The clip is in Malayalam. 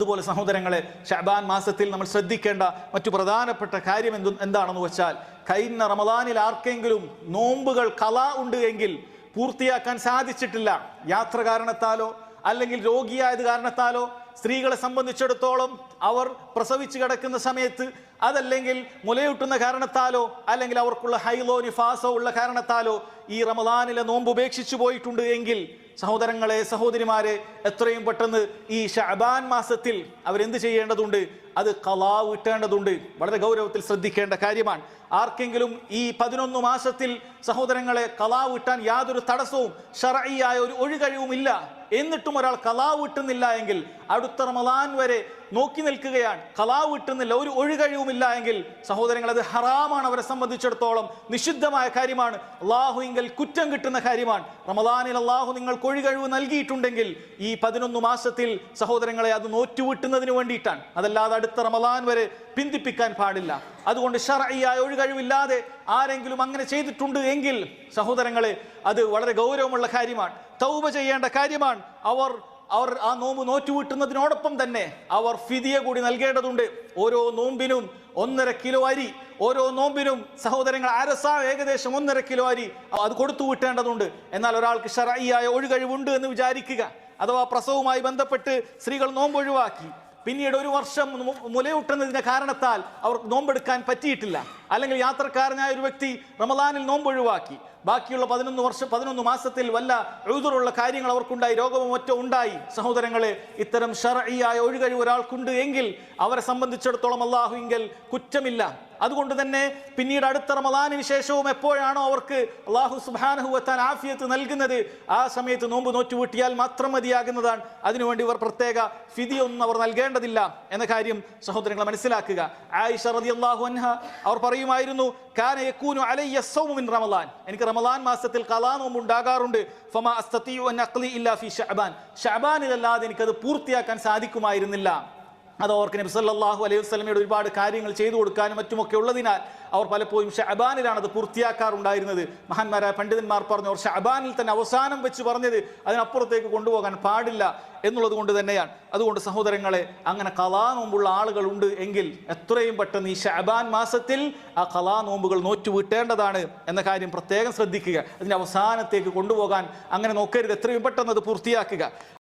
അതുപോലെ സഹോദരങ്ങളെ ഷാബാൻ മാസത്തിൽ നമ്മൾ ശ്രദ്ധിക്കേണ്ട മറ്റു പ്രധാനപ്പെട്ട കാര്യം എന്ത് എന്താണെന്ന് വെച്ചാൽ കഴിഞ്ഞ റമദാനിൽ ആർക്കെങ്കിലും നോമ്പുകൾ കല ഉണ്ട് എങ്കിൽ പൂർത്തിയാക്കാൻ സാധിച്ചിട്ടില്ല. യാത്ര കാരണത്താലോ അല്ലെങ്കിൽ രോഗിയായത് കാരണത്താലോ സ്ത്രീകളെ സംബന്ധിച്ചിടത്തോളം അവർ പ്രസവിച്ച് കിടക്കുന്ന സമയത്ത് അതല്ലെങ്കിൽ മുലയൂട്ടുന്ന കാരണത്താലോ അല്ലെങ്കിൽ അവർക്കുള്ള ഹൈലോ നിഫാസോ ഉള്ള കാരണത്താലോ ഈ റമദാനിലെ നോമ്പ് ഉപേക്ഷിച്ചു പോയിട്ടുണ്ട് എങ്കിൽ സഹോദരങ്ങളെ സഹോദരിമാരെ എത്രയും പെട്ടെന്ന് ഈ ഷഅബാൻ മാസത്തിൽ അവരെന്ത് ചെയ്യേണ്ടതുണ്ട്? അത് കലാ വിട്ടേണ്ടതുണ്ട് വളരെ ഗൗരവത്തിൽ ശ്രദ്ധിക്കേണ്ട കാര്യമാണ്. ആർക്കെങ്കിലും ഈ പതിനൊന്ന് മാസത്തിൽ സഹോദരങ്ങളെ കലാ വിട്ടാൻ യാതൊരു തടസ്സവും ഷറയിയായ ഒരു ഒഴികഴിവും ഇല്ല എന്നിട്ടും ഒരാൾ കലാ വിട്ടുന്നില്ല എങ്കിൽ അടുത്ത റമദാൻ വരെ നോക്കി നിൽക്കുകയാണ്. കലാ വിട്ടുന്നില്ല ഒരു ഒഴികഴിവുമില്ല എങ്കിൽ സഹോദരങ്ങൾ അത് ഹറാമാണ്. അവരെ സംബന്ധിച്ചിടത്തോളം നിഷിദ്ധമായ കാര്യമാണ്. അള്ളാഹുവിങ്കൽ കുറ്റം കിട്ടുന്ന കാര്യമാണ്. റമദാനിൽ അള്ളാഹു നിങ്ങൾ കൊഴികഴിവ് നൽകിയിട്ടുണ്ടെങ്കിൽ ഈ പതിനൊന്ന് മാസത്തിൽ സഹോദരങ്ങളെ അത് നോറ്റുവിട്ടുന്നതിന് വേണ്ടിയിട്ടാണ്. അതല്ലാതെ അടുത്ത റമദാൻ വരെ പിന്തിപ്പിക്കാൻ പാടില്ല. അതുകൊണ്ട് ഷറയായ ഒഴികഴിവില്ലാതെ ആരെങ്കിലും അങ്ങനെ ചെയ്തിട്ടുണ്ട് എങ്കിൽ സഹോദരങ്ങളെ അത് വളരെ ഗൗരവമുള്ള കാര്യമാണ്. തൗബ ചെയ്യേണ്ട കാര്യമാണ്. അവർ അവർ ആ നോമ്പ് നോറ്റുവിട്ടുന്നതിനോടൊപ്പം തന്നെ അവർ ഫിതിയെ കൂടി നൽകേണ്ടതുണ്ട്. ഓരോ നോമ്പിനും ഒന്നര കിലോ അരി ഓരോ നോമ്പിനും സഹോദരങ്ങൾ അരസ ഏകദേശം ഒന്നര കിലോ അരി അത് കൊടുത്തു വിട്ടേണ്ടതുണ്ട്. എന്നാൽ ഒരാൾക്ക് ഷറയിയായ ഒഴുകഴിവുണ്ട് എന്ന് വിചാരിക്കുക. അഥവാ പ്രസവവുമായി ബന്ധപ്പെട്ട് സ്ത്രീകൾ നോമ്പ് ഒഴിവാക്കി. പിന്നീട് ഒരു വർഷം മുലയൂട്ടുന്നതിന്റെ കാരണത്താൽ അവർക്ക് നോമ്പെടുക്കാൻ പറ്റിയിട്ടില്ല. അല്ലെങ്കിൽ യാത്രക്കാരനായ ഒരു വ്യക്തി റമദാനിൽ നോമ്പ് ഒഴിവാക്കി. ബാക്കിയുള്ള പതിനൊന്ന് വർഷം പതിനൊന്ന് മാസത്തിൽ വല്ല എഴുതുറുള്ള കാര്യങ്ങൾ അവർക്കുണ്ടായി രോഗമോ ഒറ്റ ഉണ്ടായി. സഹോദരങ്ങളെ ഇത്തരം ഷറയിയായ ഒഴുകഴിവ് ഒരാൾക്കുണ്ട് എങ്കിൽ അവരെ സംബന്ധിച്ചിടത്തോളം അള്ളാഹുവിങ്കൽ കുറ്റമില്ല. അതുകൊണ്ട് തന്നെ പിന്നീട് അടുത്ത റമദാനിന് ശേഷവും എപ്പോഴാണോ അവർക്ക് അള്ളാഹു സുബാനഹുവത്താൻ ആഫിയത്ത് നൽകുന്നത് ആ സമയത്ത് നോമ്പ് നോറ്റുവീട്ടിയാൽ മാത്രം മതിയാകുന്നതാണ്. അതിനുവേണ്ടി ഇവർ പ്രത്യേക ഫിതിയൊന്നും അവർ നൽകേണ്ടതില്ല എന്ന കാര്യം സഹോദരങ്ങളെ മനസ്സിലാക്കുക. ആയിഷ റളിയല്ലാഹു അൻഹ അവർ പറയുമായിരുന്നു കാന യകൂനു അലയ്യ റമളാൻ എനിക്ക് റമളാൻ മാസത്തിൽ കലാ നോമ്പ് ഉണ്ടാകാറുണ്ട്. ഫമാ അസ്തതിഉ അൻ അഖ്ലി ഇല്ലാ ഫി ശഅബാൻ ശഅബാനിലല്ലാതെ എനിക്കത് പൂർത്തിയാക്കാൻ സാധിക്കുമായിരുന്നില്ല. അത് അവർക്ക് നബി സല്ലല്ലാഹു അലൈഹി വസല്ലമയുടെ ഒരുപാട് കാര്യങ്ങൾ ചെയ്തു കൊടുക്കാനും മറ്റുമൊക്കെ ഉള്ളതിനാൽ അവർ പലപ്പോഴും ഷഹബാനിലാണ് അത് പൂർത്തിയാക്കാറുണ്ടായിരുന്നത്. മഹാന്മാരായ പണ്ഡിതന്മാർ പറഞ്ഞു അവർ ഷഅബാനിൽ തന്നെ അവസാനം വെച്ച് പറഞ്ഞത് അതിനപ്പുറത്തേക്ക് കൊണ്ടുപോകാൻ പാടില്ല എന്നുള്ളത് കൊണ്ട് തന്നെയാണ്. അതുകൊണ്ട് സഹോദരങ്ങളെ അങ്ങനെ കലാ നോമ്പുള്ള ആളുകൾ ഉണ്ട് എങ്കിൽ എത്രയും പെട്ടെന്ന് ഈ ഷഅബാൻ മാസത്തിൽ ആ കലാ നോമ്പുകൾ നോറ്റു വീട്ടേണ്ടതാണ് എന്ന കാര്യം പ്രത്യേകം ശ്രദ്ധിക്കുക. അതിന്റെ അവസാനത്തേക്ക് കൊണ്ടുപോകാൻ അങ്ങനെ നോക്കരുത്. എത്രയും പെട്ടെന്ന് അത് പൂർത്തിയാക്കുക.